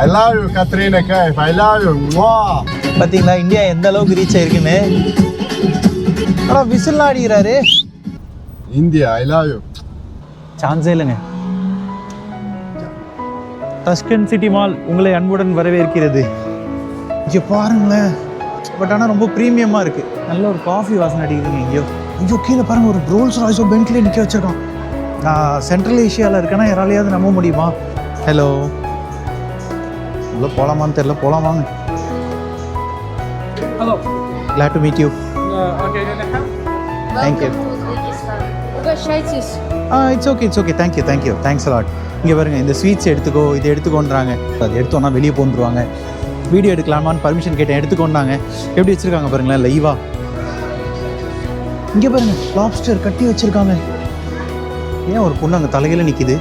I love you Katrina Kaif I love you வா பாத்தீங்களா? India எந்த அளவுக்கு ரீச் ஆயிருக்குன்னு? ஆனால் விசில்லாம் அடிக்கிறாரு India, I love you. சான்ஸே இல்லைங்க. டஸ்கன் சிட்டி மால் உங்களை அன்புடன் வரவேற்கிறது. இங்கே பாருங்களேன். பட் ஆனால் ரொம்ப ப்ரீமியமாக இருக்குது நல்ல ஒரு காஃபி வாசனை அடிக்குதுங்க எங்கேயோ ஐயோ கீழே பாருங்க ஒரு ரோல்ஸ் ராய்ஸோ பென்ட்லி நிற்க வச்சிருக்கான். நான் சென்ட்ரல் ஏஷியாவில் இருக்கேன்னா யாராலையாவது நம்ப முடியுமா? ஹலோ உள்ள போகலாமான்னு தெரில போகலாமாங்க glad to meet you. Uh, okay, it's okay it's okay thank you thank you thanks a lot இங்கே பாருங்கள் இந்த ஸ்வீட்ஸ் எடுத்துக்கோ இது எடுத்துக்கோன்றாங்க. அது எடுத்தோன்னா வெளியே போன்றுவாங்க வீடியோ எடுக்கலாமான்னு பர்மிஷன் கேட்டேன் எடுத்துக்கொண்டாங்க எப்படி வச்சுருக்காங்க பாருங்களேன் லைவா இங்கே பாருங்க லாப்ஸ்டர் கட்டி வச்சுருக்காங்க. ஏன் ஒரு பொண்ணு அங்கே தலையில் நிற்கிது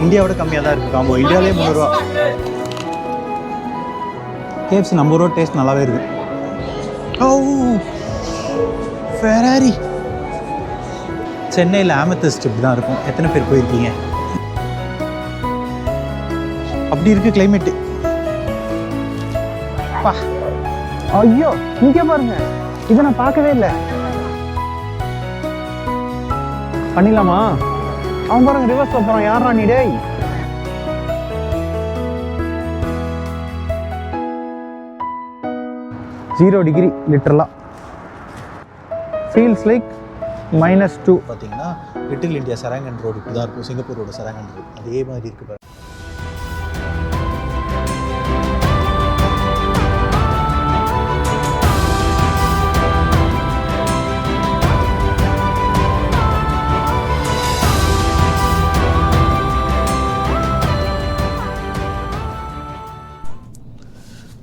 இந்தியாவோட கம்மியாக தான் இருக்குது காம்போ இந்தியாவிலே முந்நூறுரூவா கேஎஃப்சி நம்ம ரூபா டேஸ்ட் நல்லாவே இருக்குது ஓ oh, ஃபெராரி சென்னையில் ஆமத்திஸ்ட் இப்படி தான் இருக்கும். எத்தனை பேர் போயிருக்கீங்க? அப்படி இருக்கு கிளைமேட்டு பா. ஐயோ இங்கே பாருங்க. இதை நான் பார்க்கவே இல்லை. பண்ணிடலாமா? அவன் பாருங்க ரிவர்ஸ் போகிறான் யாரா நீ டேய்? ஜீரோ டிகிரி லிட்டரலாக ஃபீல்ஸ் லைக் மைனஸ் டூ பார்த்தீங்கன்னா லிட்டில் இந்தியா சராங்கன் ரோடு இப்படி தான் இருக்கும் சிங்கப்பூரோட சராங்கன் ரோடு அதே மாதிரி இருக்கு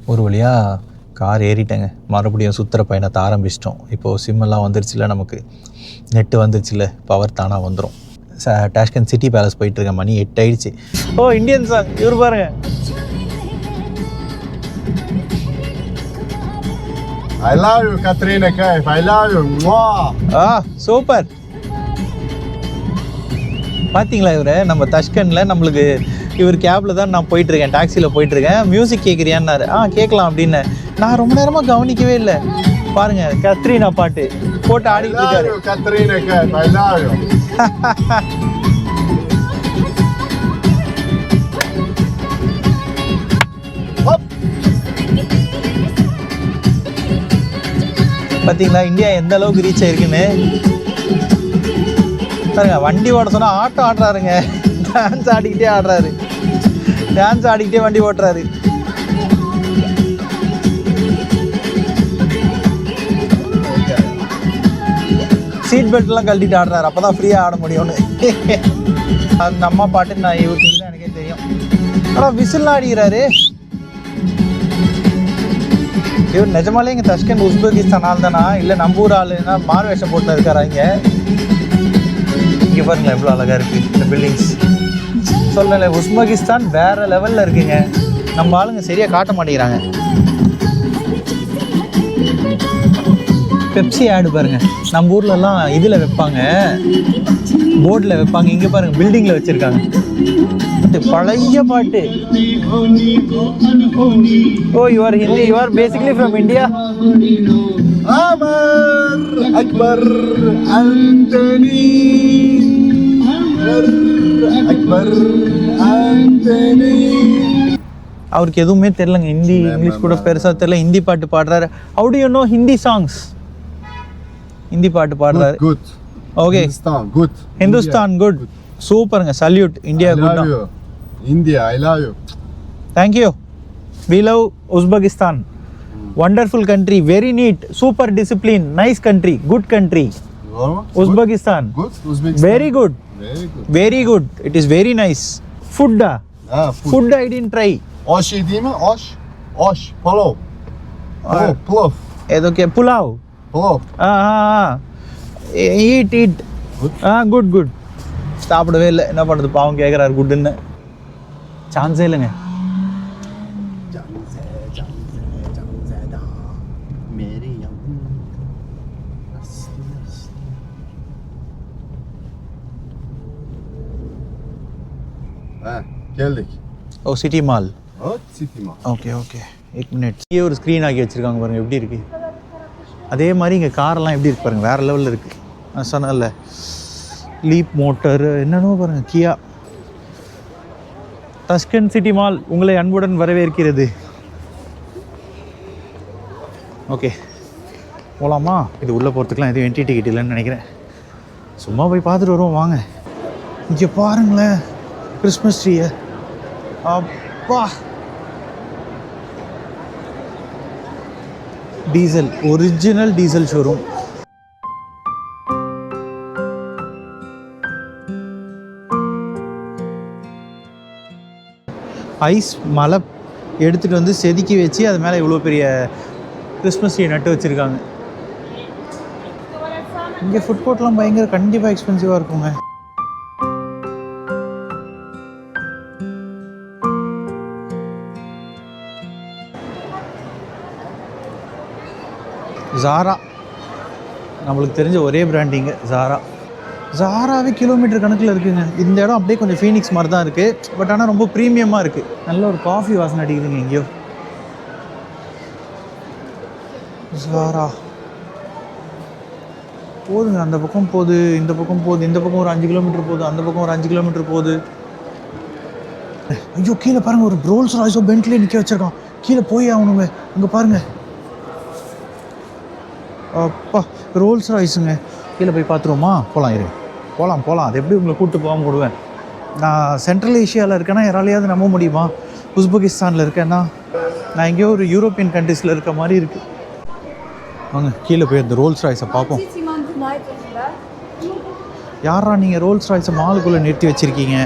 ஒரு வழியாக கார் ஏறிட்டேங்க. மறுபடியும் சுற்றுற பயணத்தை ஆரம்பிச்சிட்டோம். இப்போது சிம்மெல்லாம் வந்துருச்சுல நமக்கு. நெட்டு வந்துருச்சுல பவர் தானாக வந்துடும் டாஷ்கன் சிட்டி பேலஸ் போயிட்டுருக்கேன் மணி எட்டு ஆயிடுச்சு ஓ இந்தியன் சாங் இவர் பாருங்க. I love you, Katrina Kaif. I love you. Mwah. ஆ சூப்பர். பார்த்தீங்களா இவரை? நம்ம தஷ்கனில் நம்மளுக்கு இவர் கேபில் தான் நான் போயிட்டுருக்கேன் டாக்ஸியில் போயிட்டுருக்கேன். மியூசிக் கேட்குறியான்னாரு ஆ கேட்கலாம் அப்படின்னு. நான் ரொம்ப நேரமாக கவனிக்கவே இல்லை. பாருங்க கத்ரீனா பாட்டு. போட்டு ஆடிட்டு இருக்காரு. பார்த்தீங்களா இந்தியா எந்த அளவுக்கு ரீச் ஆயிருக்குன்னு? பாருங்க வண்டி ஓட சொன்னா ஆட்டோ ஆடுறாருங்க. டான்ஸ் ஆடிக்கிட்டே ஆடுறாரு. டான்ஸ் ஆடிக்கிட்டே வண்டி ஓட்டுறாரு. சீட் பெல்ட்லாம் கழட்டிட்டு ஆடுறாரு. அப்போ தான் ஃப்ரீயாக ஆட முடியும்னு. அந்த அம்மா பாட்டு நான் இவருக்கு தான் எனக்கே தெரியும். ஆனால் விசில்லாம் அடிக்கிறாரு இவர் நிஜமாலே இங்கே தஷ்கண்ட் உஸ்பெகிஸ்தான் ஆள் தானா? இல்லை நம்ம ஊர் ஆளுன்னா மாறு வேஷம் போட்டு இருக்காரா இங்கே? இங்கே பாருங்களேன் எவ்வளோ அழகாக இருக்குது இந்த பில்டிங்ஸ் சொல்லலை உஸ்பெகிஸ்தான் வேற லெவலில் இருக்குங்க. நம்ம ஆளுங்க சரியாக காட்ட மாட்டேங்கிறாங்க. பெப்சி ஆடு பாருங்க. நம்ம ஊர்லலாம் இதில் வைப்பாங்க. போர்டில் வைப்பாங்க. இங்கே பாருங்க பில்டிங்கில் வச்சுருக்காங்க. பாட்டு பழைய பாட்டு. ஓ you are Hindi you are basically from India Akbar Anthony. Anthony. அவருக்கு எதுவுமே தெரிலங்க ஹிந்தி இங்கிலீஷ் கூட பெருசாக தெரியல. ஹிந்தி பாட்டு பாடுறாரு. How do you know Hindi songs Hindi பாட்டு பாடுறாரு. Good. Okay. Good. Hindustan good சூப்பருங்க salute India good you. India. I love you. Thank you we love Uzbekistan wonderful country very neat super discipline nice country good country You are? Uzbekistan Good. Uzbekistan. Very good Very good. Very good it is very nice ஃபுட்டா Ah, food. Food I tend try Osh yediğimi osh. Osh. Palav. Palav. Plov. ஏதோ K pulao Oh, ah eat eat ah good good சாப்பிடவே இல்லை என்ன பண்ணுறது பாவம் கேட்குறாரு குட்டுன்னு சான்ஸே இல்லைங்க geldik. Oh city mall Hop, City Mall. Okay okay eight minutes இங்கே ஒரு ஸ்க்ரீன் ஆக்கி வச்சுருக்காங்க பாருங்க. எப்படி இருக்கு? அதே மாதிரி இங்கே காரெல்லாம் எப்படி இருக்கு பாருங்க? வேறு லெவலில் இருக்குது நான் சொன்னேன்ல. லீப் மோட்டர் என்னென்னமோ பாருங்க. கியா தஸ்கன் சிட்டி மால் உங்களை அன்புடன் வரவேற்கிறது. ஓகே போகலாமா இது உள்ளே போகிறதுக்குலாம் எதுவும் என்ட்ரி டிக்கெட் இல்லைன்னு நினைக்கிறேன். சும்மா போய் பார்த்துட்டு வருவோம். வாங்க. இங்கே பாருங்களேன். கிறிஸ்மஸ் ட்ரீயை அப்பா. Diesel original Diesel showroom ice மலை எடுத்துகிட்டு வந்து செதுக்கி வச்சு அது மேலே இவ்வளோ பெரிய கிறிஸ்மஸ் ட்ரீ நட்டு வச்சுருக்காங்க. இங்கே ஃபுட் கோர்ட்லாம் பயங்கர கண்டிப்பாக எக்ஸ்பென்சிவாக இருக்குங்க. ஜாரா நம்மளுக்கு தெரிஞ்ச ஒரே பிராண்டிங்கு ஜாரா ஜாராவே கிலோமீட்டர் கணக்கில் இருக்குங்க. இந்த இடம் அப்படியே கொஞ்சம் ஃபீனிக்ஸ் மாதிரி தான் இருக்குது பட் ஆனால் ரொம்ப ப்ரீமியமாக இருக்குது நல்ல ஒரு காஃபி வாசனை அடிக்குதுங்க எங்கேயோ. ஜாரா போதுங்க. அந்த பக்கம் போகுது இந்த பக்கம் போகுது இந்த பக்கம் ஒரு அஞ்சு கிலோமீட்டர் போகுது அந்த பக்கம் ஒரு அஞ்சு கிலோமீட்டர் போகுது. ஐயோ கீழே பாருங்க ஒரு ரோல்ஸ் ராய்ஸோ பென்ட்லேயே நிற்க வச்சுருக்கான். கீழே போய் ஆகணுங்க. அங்கே பாருங்கள் அப்பா ரோல்ஸ் ராய்ஸுங்க கீழே போய் பார்த்துருவோமா? போகலாம் இரு. போகலாம் போகலாம் அது எப்படி உங்களை கூப்பிட்டு போகாமல் விடுவேன்? நான் சென்ட்ரல் ஏஷியாவில் இருக்கேன்னா யாராலையாவது நம்ப முடியுமா? உஸ்பெகிஸ்தானில் இருக்கேன்னா நான் எங்கேயோ ஒரு யூரோப்பியன் கண்ட்ரீஸில் இருக்க மாதிரி இருக்குது வாங்க கீழே போய் அந்த ரோல்ஸ் ராய்ஸை பார்ப்போம். யாரா நீங்கள் ரோல்ஸ் ராய்ஸை மாலுக்குள்ளே நிறுத்தி வச்சுருக்கீங்க?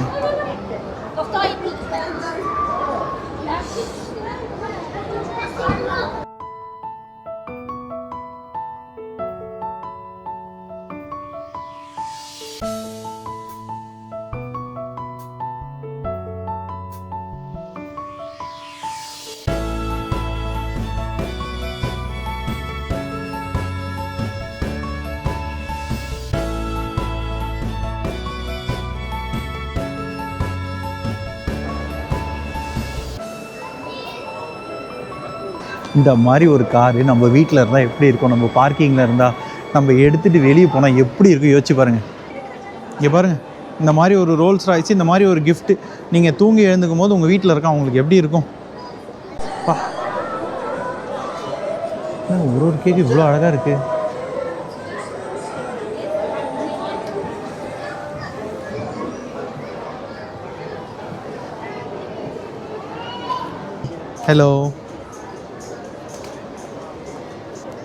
இந்த மாதிரி ஒரு காரு நம்ம வீட்டில் இருந்தால் எப்படி இருக்கும்? நம்ம பார்க்கிங்கில் இருந்தால் நம்ம எடுத்துகிட்டு வெளியே போனால் எப்படி இருக்கும்? யோசிச்சு பாருங்கள் இங்கே பாருங்கள் இந்த மாதிரி ஒரு ரோல்ஸ் ராய்ஸ் இந்த மாதிரி ஒரு கிஃப்ட்டு நீங்கள் தூங்கி எழுந்துக்கும் போது உங்கள் வீட்டில் இருக்கா? உங்களுக்கு எப்படி இருக்கும்? பா. ஒரு ஒரு கேஜி இவ்வளோ அழகாக இருக்குது ஹலோ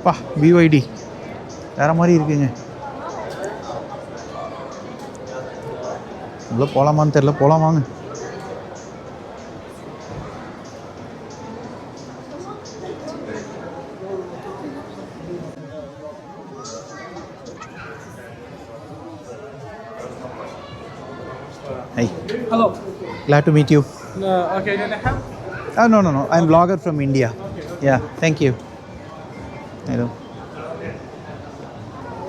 பா பிஒய்டி வேற மாதிரி இருக்குங்க உள்ள போகலாமான்னு தெரில போகலாம் வாங்க Hi. Hello. Glad to meet you. Uh, okay, then I have. Oh, no, no, no. I'm blogger from India. Yeah, thank you. Hello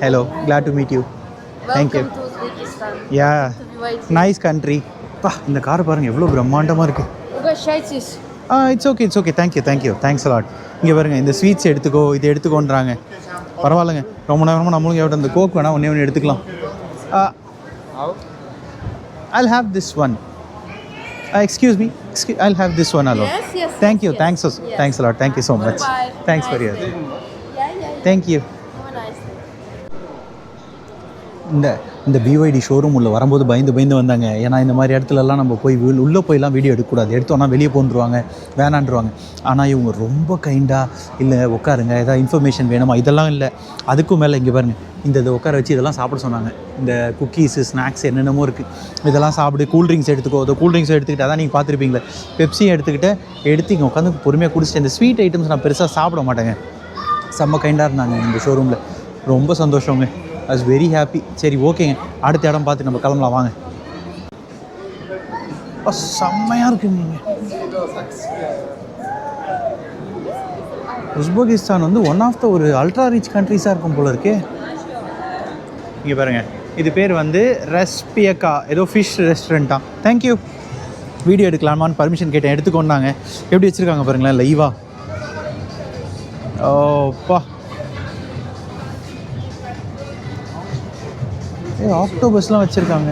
hello Glad to meet you thank you yeah nice country பா இந்த car பாருங்கள் எவ்வளோ பிரம்மாண்டமாக இருக்குது ஆ it's okay it's okay thank you thank you thanks a lot இங்கே பாருங்கள் இந்த sweets எடுத்துக்கோ இது எடுத்துக்கோன்றாங்க. பரவாயில்லங்க. ரொம்ப நேரமாக நம்மளும் எவ்வளோ இந்த கோக் வேணால் ஒன்றே ஒன்று எடுத்துக்கலாம். I'll have this one excuse me excuse I'll have this one hello thank you thanks thanks a lot thank you so much thanks for you thank you இந்த இந்த பிஒய்டி ஷோரூம் உள்ள வரும்போது பயந்து பயந்து வந்தாங்க. ஏன்னா இந்த மாதிரி இடத்துலலாம் நம்ம போய் உள்ளே போய்லாம் வீடியோ எடுக்கக்கூடாது. எடுத்தோன்னா வெளியே போன்றுவாங்க வேணான்றுவாங்க. ஆனால் இவங்க ரொம்ப கைண்டாக இல்லை உட்காருங்க. ஏதாவது இன்ஃபர்மேஷன் வேணுமா? இதெல்லாம் இல்லை. அதுக்கும் மேலே இங்கே பாருங்க. இந்த இதை உட்கார வச்சு இதெல்லாம் சாப்பிட சொன்னாங்க. இந்த குக்கீஸு ஸ்நாக்ஸ் என்னென்னமோ இருக்குது இதெல்லாம் சாப்பிடு கூல்ட்ரிங்க்ஸ் எடுத்துக்கோ. அதை கூல்ட்ரிங்க்ஸ் எடுத்துக்கிட்டு அதான் நீங்கள் பார்த்துருப்பீங்களே. பெப்சியும் எடுத்துக்கிட்டு எடுத்து இங்கே உட்காந்து பொறுமையாக குடிச்சிட்டு இந்த ஸ்வீட் ஐட்டம்ஸ் நான் பெருசாக சாப்பிட மாட்டேங்க. செம்ம கைண்டாக இருந்தாங்க இந்த ஷோரூமில் ரொம்ப சந்தோஷங்க. ஐ வாஸ் வெரி ஹாப்பி சரி ஓகேங்க அடுத்த இடம் பார்த்து நம்ம கிளம்பலாம். வாங்க. செம்மையாக இருக்குங்க. உஸ்பெகிஸ்தான் வந்து ஒன் ஆஃப் த ஒரு அல்ட்ரா ரிச் கண்ட்ரிஸாக இருக்கும் போல இருக்கே. இங்கே பாருங்க. இது பேர் வந்து ரெஸ்பியக்கா. ஏதோ ஃபிஷ் ரெஸ்டாரண்ட்டா தேங்க்யூ வீடியோ எடுக்கலாமான்னு பர்மிஷன் கேட்டேன். எடுத்துக்கொண்டாங்க எப்படி வச்சுருக்காங்க பாருங்களேன் லைவாக அப்பா ஏ ஆக்டோபஸ்லாம் வச்சுருக்காங்க.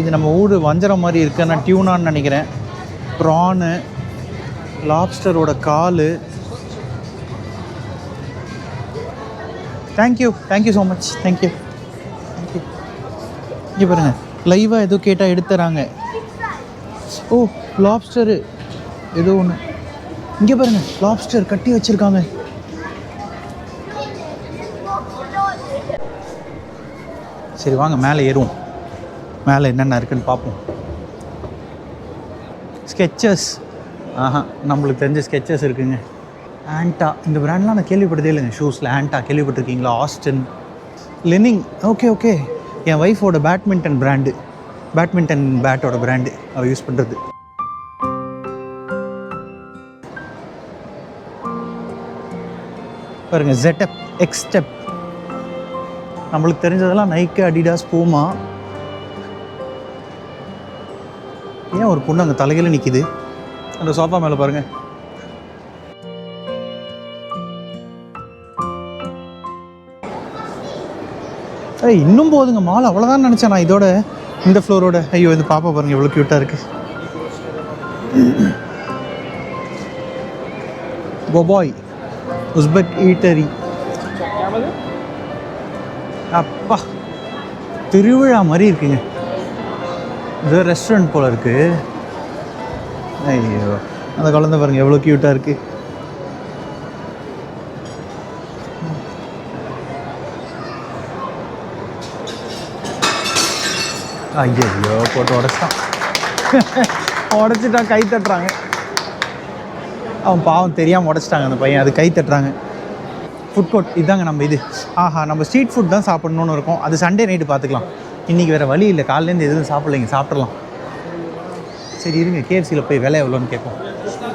இது நம்ம ஊடு வஞ்சரம் மாதிரி இருக்கு. நான் டியூனான்னு நினைக்கிறேன். ப்ரானு லாப்ஸ்டரோட காலு. Thank you thank you so much thank you thank you இங்கே பாருங்கள் லைவாக எதுவும் கேட்டால் எடுத்துறாங்க. ஓ லாப்ஸ்டரு ஏதோ ஒன்று இங்கே பாருங்கள் லாப்ஸ்டர் கட்டி வச்சுருக்காங்க. சரி வாங்க மேலே ஏறுவோம். மேலே என்னென்ன இருக்குன்னு பார்ப்போம். ஸ்கெச்சஸ் ஆஹா நம்மளுக்கு தெரிஞ்ச ஸ்கெச்சஸ் இருக்குங்க. ஆண்டா இந்த பிராண்ட்லாம் நான் கேள்விப்பட்டதே இல்லைங்க. ஷூஸில் ஆண்டா கேள்விப்பட்டிருக்கீங்களா? ஆஸ்டன் லெனிங் ஓகே ஓகே என் ஒய்ஃபோட பேட்மிண்டன் பிராண்டு பேட்மிண்டன் பேட்டோட பிராண்டு அவள் யூஸ் பண்ணுறது பாருங்க ஜெட்டப் எக்ஸ்டெப் நம்மளுக்கு தெரிஞ்சதெல்லாம் நைக்கு அடிடாஸ் பூமா ஏன் ஒரு பொண்ணு அங்கே தலையில் நிற்கிது அந்த சோஃபா மேலே பாருங்க. ஏய் இன்னும் போதுங்க மால் அவ்வளோதான் நினச்சேன் நான் இதோட இந்த ஃப்ளோரோட ஐயோ இது பாப்பா பாருங்க எவ்வளோ க்யூட்டாக இருக்குது பொபாய் உஸ்பெக் ஈட்டரி. அப்பா திருவிழா மாதிரி இருக்குங்க. இது ரெஸ்டாரண்ட் போல இருக்கு. ஐயோ அந்த குழந்தை பாருங்க எவ்வளோ க்யூட்டாக இருக்கு. ஐயோ போட்டு உடச்சிட்டான். உடச்சிட்டான் கை தட்டுறாங்க. அவன் பாவம் தெரியாமல் உடச்சிட்டாங்க அந்த பையன். அது கை தட்டுறாங்க. ஃபுட் கோர்ட் இதாங்க நம்ம இது. ஆஹா நம்ம ஸ்ட்ரீட் ஃபுட் தான் சாப்பிடணும்னு இருக்கோம். அது சண்டே நைட்டு பார்த்துக்கலாம் இன்றைக்கி வேறு வழி இல்லை. காலையிலேருந்து எதுவும் சாப்பிடலைங்க சாப்பிட்றலாம் சரி இருங்க. கேஎஃப்சியில் போய் விலை எவ்வளோன்னு கேட்போம்.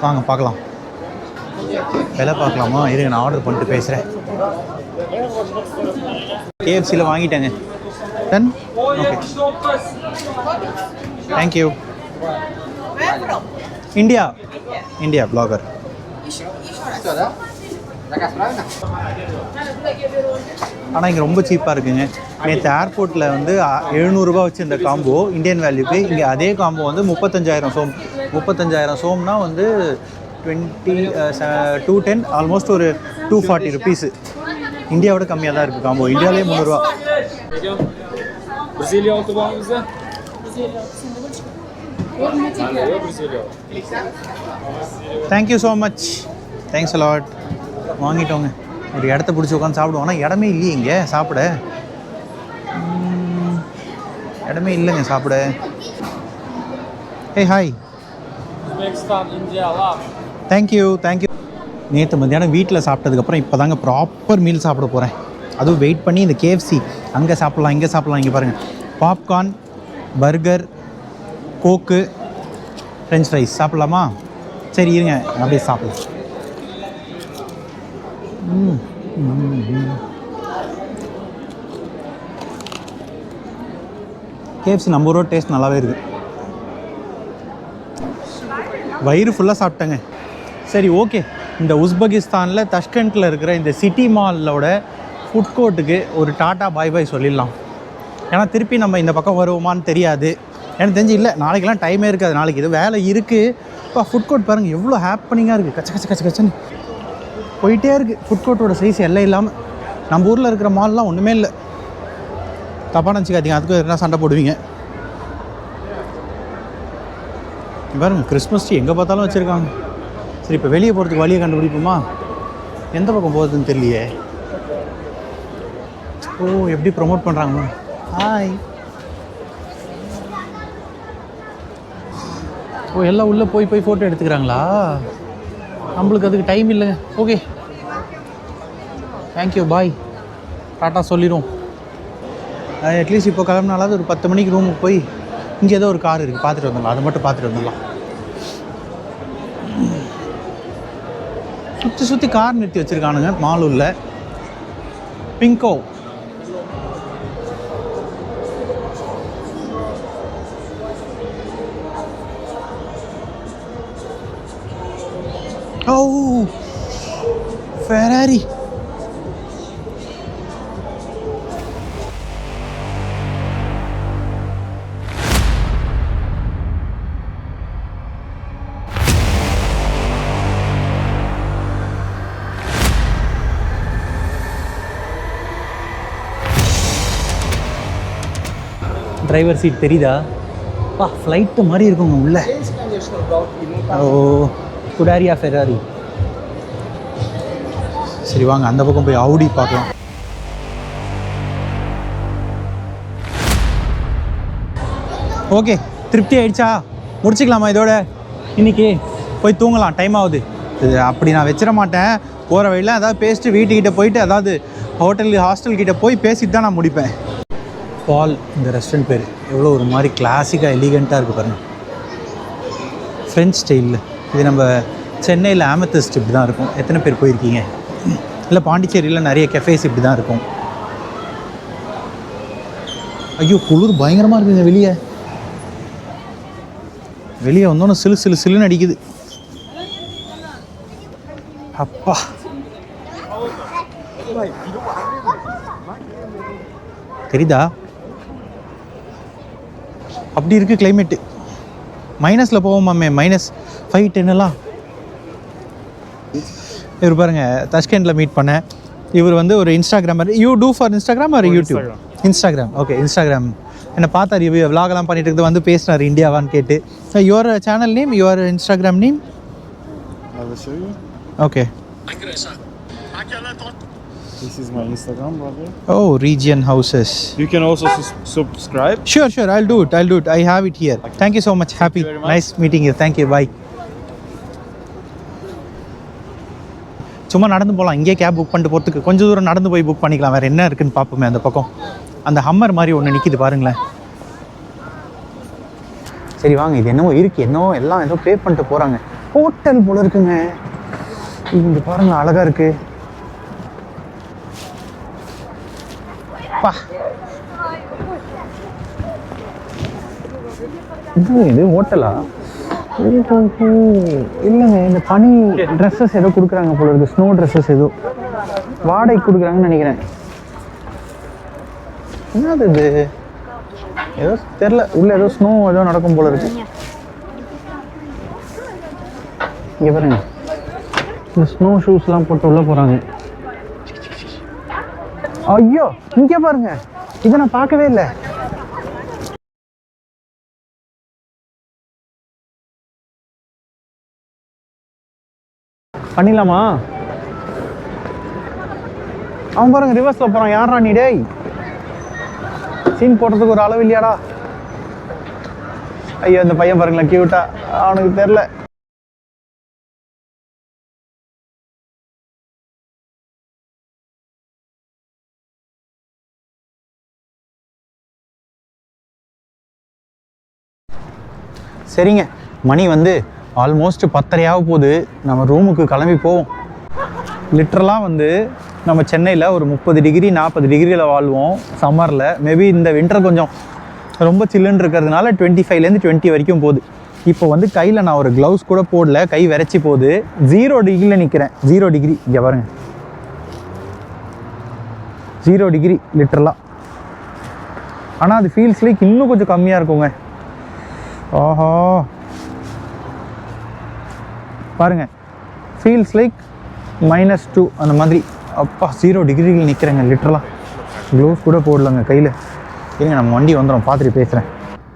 வாங்க பார்க்கலாம் விலை பார்க்கலாமா இருங்க நான் ஆர்டர் பண்ணிட்டு பேசுகிறேன் கேஎஃப்சியில் வாங்கிட்டேங்க. Done okay thank you India India blogger ஆனால் இங்கே ரொம்ப சீப்பாக இருக்குங்க. நேற்று ஏர்போர்ட்டில் வந்து அ- 700 ரூபாய் வச்சு இந்த காம்போ இந்தியன் வேல்யூக்கு இங்கே அதே காம்போ வந்து முப்பத்தஞ்சாயிரம் சோம். முப்பத்தஞ்சாயிரம் சோம்னா வந்து டுவெண்ட்டி டூ டென் ஆல்மோஸ்ட் ஒரு டூ ஃபார்ட்டி ருபீஸு இந்தியாவோட கம்மியாக தான் இருக்குது காம்போ இந்தியாவிலே முந்நூறுரூவா. Thank you so much thanks a lot வாங்கிட்டோங்க. ஒரு இடத்த பிடிச்சி உட்காந்து சாப்பிடுவோம். ஆனால் இடமே இல்லையே இங்கே. சாப்பிட. இடமே இல்லைங்க சாப்பிட. ஏய் ஹாய் தேங்க்யூ தேங்க்யூ நேற்று மத்தியானம் வீட்டில் சாப்பிட்டதுக்கப்புறம் இப்போ தாங்க ப்ராப்பர் மீல் சாப்பிட போகிறேன் அதுவும் வெயிட் பண்ணி இந்த கேஎஃப்சி அங்கே சாப்பிட்லாம் இங்கே சாப்பிட்லாம் இங்கே பாருங்கள் popcorn burger coke French fries சாப்பிட்லாமா? சரி இருங்க. அப்படியே சாப்பிட்லாம். கேஎஃப்சி நம்ம ஊரோட டேஸ்ட் நல்லாவே இருக்குது வயிறு ஃபுல்லாக சாப்பிட்டேங்க. சரி ஓகே இந்த உஸ்பெகிஸ்தானில் தஷ்கண்டில் இருக்கிற இந்த சிட்டி மாலோட ஃபுட் கோர்ட்டுக்கு ஒரு டாட்டா பாய் பாய் சொல்லிடலாம். ஏன்னா திருப்பி நம்ம இந்த பக்கம் வருவோமான்னு தெரியாது. எனக்கு தெரிஞ்சு இல்லை நாளைக்கெல்லாம் டைமே இருக்காது. நாளைக்கு இது வேலை இருக்குது இப்போ ஃபுட் கோர்ட் பாருங்கள் எவ்வளோ ஹாப்பனிங்காக இருக்குது கச்ச கச்ச கச்ச கச்சன்னு. போயிட்டே இருக்குது ஃபுட் கோர்ட்டோட சைஸ் எல்லாம் இல்லாமல் நம்ம ஊரில் இருக்கிற மால்லாம் ஒன்றுமே இல்லை. தப்பாக நினச்சிக்காதீங்க. அதுக்கு என்ன சண்டை போடுவீங்க? பாருங்க கிறிஸ்மஸ் ட்ரீ எங்கே பார்த்தாலும் வச்சுருக்காங்க. சரி இப்போ வெளியே போகிறதுக்கு வழியை கண்டுபிடிப்போமா? எந்த பக்கம் போகிறதுன்னு தெரியலையே. ஓ எப்படி ப்ரொமோட் பண்ணுறாங்க ஹாய் ஓ எல்லாம் உள்ளே போய் போய் ஃபோட்டோ எடுத்துக்கிறாங்களா? நம்மளுக்கு அதுக்கு டைம் இல்லை okay thank you bye tata சொல்லிடும் அட்லீஸ்ட் இப்போ கிளம்புனாலாவது ஒரு பத்து மணிக்கு ரூமுக்கு போய் இங்கே ஏதோ ஒரு கார் இருக்குது பார்த்துட்டு வந்துடலாம். அதை மட்டும் பார்த்துட்டு வந்துடலாம். சுற்றி சுற்றி கார் நிறுத்தி வச்சுருக்கானுங்க மாலூரில் bingo oh oh, Ferrari driver seat தெரியுதா? பா ஃப்ளைட்டு மாதிரி இருக்குங்க உள்ள. ஓ குடாரியா ஃபெராரி சரி வாங்க அந்த பக்கம் போய் ஆவுடி பார்க்கலாம். ஓகே திருப்தி ஆயிடுச்சா? முடிச்சுக்கலாமா இதோட? இன்னைக்கு போய் தூங்கலாம் டைம் ஆகுது. இது அப்படி நான் வச்சிட மாட்டேன். போகிற வழியில் அதாவது பேசிட்டு வீட்டுக்கிட்ட போயிட்டு அதாவது ஹோட்டல் ஹாஸ்டல்கிட்ட போய் பேசிட்டு தான் நான் முடிப்பேன். பால் இந்த ரெஸ்டாரண்ட் பேர். எவ்வளோ ஒரு மாதிரி கிளாசிக்காக எலிகண்ட்டாக இருக்குது பாருங்க. ஃப்ரெஞ்ச் ஸ்டைலில் இது நம்ம சென்னையில் ஆமத்திஸ்ட் இப்படி தான் இருக்கும். எத்தனை பேர் போயிருக்கீங்க? இல்லை பாண்டிச்சேரியில் நிறைய கெஃபேஸ் இப்படி தான் இருக்கும். ஐயோ குளிர் பயங்கரமாக இருக்குங்க வெளியே. வெளியே வந்தோன்னே சிலு சிலு சிலுன்னு அடிக்குது. அப்பா. தெரியுதா? அப்படி இருக்குது கிளைமேட்டு மைனஸில் போவோமாமே மைனஸ் ஃபைவ் டென்னெல்லாம் இவர் பாருங்க தஷ்கண்டில் மீட் பண்ணேன் இவர் வந்து ஒரு Instagrammer you do for Instagram ஒரு யூடியூப் இன்ஸ்டாகிராம் ஓகே இன்ஸ்டாகிராம் என்னை பார்த்தார் ரிவ்யூ விலாகெல்லாம் பண்ணிட்டு இருக்குது வந்து பேசினார் இந்தியாவான்னு கேட்டு. Your channel name your Instagram name. Okay This is my Instagram, brother. Oh region houses You can also sus- subscribe. Sure, sure. I'll do it. I'll do it. I have it here. Thank you so much. Happy. very much. Nice meeting you. Thank you. Bye. சும்மா நடந்து போகலாம் இங்கேயே cab book பண்ணிட்டு போகிறதுக்கு கொஞ்சம் தூரம் நடந்து போய் புக் பண்ணிக்கலாம் வேறு என்ன இருக்குன்னு பார்ப்போமே அந்த பக்கம் அந்த ஹம்மர் மாதிரி ஒன்று நிற்கிது பாருங்களேன் சரி வாங்க இது என்னவோ இருக்கு என்னவோ எல்லாம் ஏதோ பே பண்ணிட்டு போகிறாங்க ஹோட்டல் போல இருக்குங்க இங்க பாருங்க அழகா இருக்கு பா இது இது ஹோட்டலா இல்லைங்க இந்த பனி ட்ரெஸ்ஸஸ் ஏதோ கொடுக்குறாங்க போல இருக்கு. ஸ்னோ ட்ரெஸ்ஸஸ் ஏதோ. வாடகை கொடுக்குறாங்கன்னு நினைக்கிறேன். என்னது இது? ஏதோ தெரில உள்ள ஏதோ ஸ்னோ ஏதோ நடக்கும் போல இருக்கு. இங்கே பாருங்க. இந்த ஸ்னோ ஷூஸ்லாம் போட்டு உள்ளே போகிறாங்க ஐயோ இங்க பாருங்க. இதை நான் பார்க்கவே இல்லை. பண்ணிடலாமா? அவன் பாருங்க ரிவர்ஸ் போறான். யாரா நீ டேய்? சீன் போடுறதுக்கு ஒரு அளவு இல்லையாடா? ஐயோ இந்த பையன் பாருங்களேன் கியூட்டா அவனுக்கு தெரில சரிங்க. மணி வந்து ஆல்மோஸ்ட் பத்தரையாக போகுது. நம்ம ரூமுக்கு கிளம்பி போவோம். லிட்ரலாக வந்து நம்ம சென்னையில் ஒரு முப்பது டிகிரி நாற்பது டிகிரியில் வாழ்வோம் சம்மரில் மேபி இந்த வின்டர் கொஞ்சம் ரொம்ப சில்லுன்னு இருக்கிறதுனால டுவெண்ட்டி ஃபைவ்லேருந்து டுவெண்ட்டி வரைக்கும் போகுது. இப்போ வந்து கையில் நான் ஒரு க்ளவுஸ் கூட போடல. கை விரைச்சி போகுது. ஜீரோ டிகிரியில் நிற்கிறேன் ஜீரோ டிகிரி இங்கே பாருங்க. ஜீரோ டிகிரி லிட்ரலாக ஆனால் அது ஃபீல்ஸ் லைக் இன்னும் கொஞ்சம் கம்மியாக இருக்குங்க. ஓஹோ. பாருங்க. ஃபீல்ஸ் லைக் மைனஸ் டூ அந்த மாதிரி. அப்பா ஜீரோ டிகிரிகள் நிற்கிறேங்க லிட்டரலாக க்ளோவ்ஸ் கூட போடலங்க கையில். இருங்க நம்ம வண்டி வந்துடும் பார்த்துட்டு பேசுகிறேன்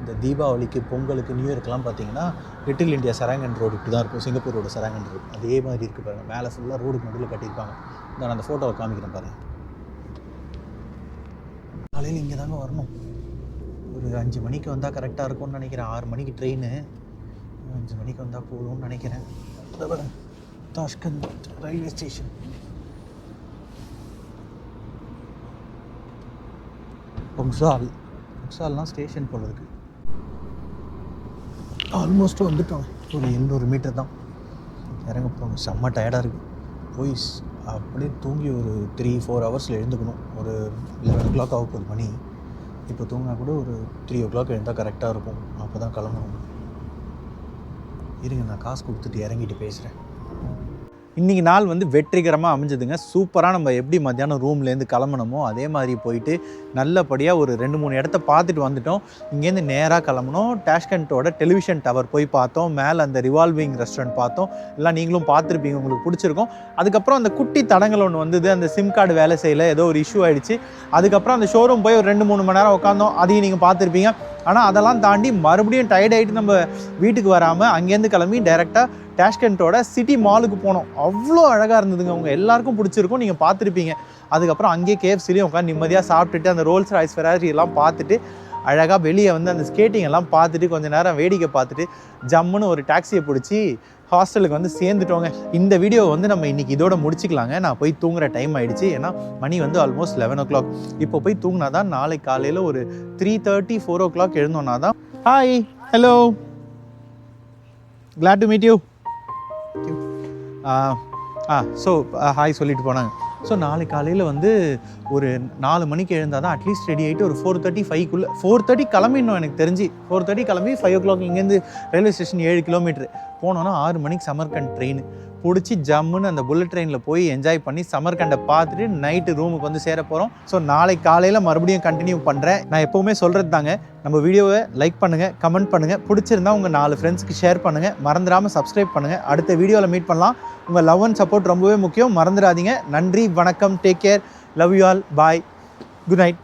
இந்த தீபாவளிக்கு பொங்கலுக்கு நியூ இயர்க்கெலாம் பார்த்தீங்கன்னா லிட்டில் இந்தியா சராங்கன் ரோடு இப்படி தான் இருக்கும். சிங்கப்பூர் ரோடு சராங்கன் ரோடு அதே மாதிரி இருக்குது பாருங்க. மேலே ஃபுல்லாக ரோடுக்கு நடுவில் கட்டியிருப்பாங்க. நான் அந்த ஃபோட்டோவை காமிக்கிறேன் பாருங்கள் காலையில் இங்கே தாங்க வரணும். ஒரு அஞ்சு மணிக்கு வந்தால் கரெக்டாக இருக்கும்னு நினைக்கிறேன். ஆறு மணிக்கு ட்ரெயின் அஞ்சு மணிக்கு வந்தால் போதும்னு நினைக்கிறேன். தாஷ்கந்த் ரயில்வே ஸ்டேஷன் பொங்சால் பொங்சால்லாம் ஸ்டேஷன் போல இருக்கு. ஆல்மோஸ்ட் வந்துட்டோம். ஒரு எண்ணூறு மீட்டர் தான். இறங்க போகிறோம் செம்ம டயர்டாக இருக்குது போய் அப்படியே தூங்கி ஒரு த்ரீ ஃபோர் ஹவர்ஸில் எழுந்துக்கணும். ஒரு லெவன் ஓ கிளாக் ஆகும் ஒரு மணி. இப்போ தூங்கினா கூட ஒரு த்ரீ ஓ கிளாக் எழுந்தால் கரெக்டாக இருக்கும். அப்போ தான் கிளம்பணும். இருங்க நான் காசு கொடுத்துட்டு இறங்கிட்டு பேசுகிறேன் இன்றைக்கி நாள் வந்து வெற்றிகரமாக அமைஞ்சதுங்க. சூப்பராக நம்ம எப்படி மத்தியானம் ரூம்லேருந்து கிளம்பணுமோ அதே மாதிரி போயிட்டு நல்லபடியாக ஒரு ரெண்டு மூணு இடத்த பார்த்துட்டு வந்துட்டோம். இங்கேருந்து நேராக கிளம்பணும் டேஷ்கண்ட்டோட டெலிவிஷன் டவர் போய் பார்த்தோம். மேலே அந்த ரிவால்விங் ரெஸ்டாரண்ட் பார்த்தோம். எல்லாம் நீங்களும் பார்த்துருப்பீங்க உங்களுக்கு பிடிச்சிருக்கும். அதுக்கப்புறம் அந்த குட்டி தடங்கள் ஒன்று வந்தது. அந்த சிம் கார்டு வேலை செய்யல. ஏதோ ஒரு இஷ்யூ ஆகிடுச்சு அதுக்கப்புறம் அந்த ஷோரூம் போய் ஒரு ரெண்டு மூணு மணி நேரம் உட்காந்தோம் அதையும் நீங்கள் பார்த்துருப்பீங்க. ஆனால் அதெல்லாம் தாண்டி மறுபடியும் டயர்ட் ஆகிட்டு நம்ம வீட்டுக்கு வராமல் அங்கேருந்து கிளம்பி டைரெக்டாக டேஷ்கண்டோட சிட்டி மாலுக்கு போனோம். அவ்வளோ அழகாக இருந்ததுங்க. உங்கள் எல்லாருக்கும் பிடிச்சிருக்கும். நீங்கள் பார்த்துருப்பீங்க. அதுக்கப்புறம் அங்கேயே கேஎஃப்சிலையும் உட்காந்து நிம்மதியாக சாப்பிட்டுட்டு அந்த ரோல்ஸ் ராய்ஸ் ஃபெராரி எல்லாம் பார்த்துட்டு அழகாக வெளியே வந்து அந்த ஸ்கேட்டிங் எல்லாம் பார்த்துட்டு கொஞ்சம் நேரம் வேடிக்கை பார்த்துட்டு ஜம்முன்னு ஒரு டாக்ஸியை பிடிச்சி ஹாஸ்டலுக்கு வந்து சேர்ந்துட்டோங்க. இந்த வீடியோ வந்து நம்ம இன்னைக்கு இதோட முடிச்சுக்கலாங்க. நான் போய் தூங்குற டைம் ஆயிடுச்சு. ஏன்னா மணி வந்து ஆல்மோஸ்ட் லெவன் ஓ கிளாக் இப்போ போய் தூங்கினா தான் நாளைக்கு காலையில் ஒரு three thirty four o'clock எழுந்தோன்னா தான் hi hello glad to meet you ah so hi சொல்லிட்டு போனாங்க. ஸோ நாளைக்கு காலையில் வந்து ஒரு நாலு மணிக்கு எழுந்தால் தான் அட்லீஸ்ட் ரெடி ஆகிட்டு ஒரு ஃபோர் தேர்ட்டி ஃபைவ்க்குள்ளே ஃபோர் தேர்ட்டி கிளம்பிடணும் எனக்கு தெரிஞ்சு. ஃபோர் தேர்ட்டி கிளம்பி ஃபைவ் ஓ கிளாக் இங்கேருந்து ரயில்வே ஸ்டேஷன் ஏழு கிலோமீட்டர் போனோன்னா ஆறு மணிக்கு சமர்கண்ட் ட்ரெயின் பிடிச்சி ஜம்முன்னு அந்த புல்லட் ட்ரெயினில் போய் என்ஜாய் பண்ணி சமர்கண்டை பார்த்துட்டு நைட்டு ரூமுக்கு வந்து சேர போகிறோம் ஸோ நாளைக்கு காலையில் மறுபடியும் கண்டினியூ பண்ணுறேன் நான் எப்போவுமே சொல்கிறது தாங்க. நம்ம வீடியோவை லைக் பண்ணுங்கள் கமெண்ட் பண்ணுங்கள் பிடிச்சிருந்தா உங்கள் நாலு ஃப்ரெண்ட்ஸ்க்கு ஷேர் பண்ணுங்கள் மறந்துடாமல் சப்ஸ்கிரைப் பண்ணுங்கள் அடுத்த வீடியோவில் மீட் பண்ணலாம். உங்கள் லவ் அண்ட் சப்போர்ட் ரொம்பவே முக்கியம். மறந்துடாதீங்க. நன்றி வணக்கம் take care love you all bye good night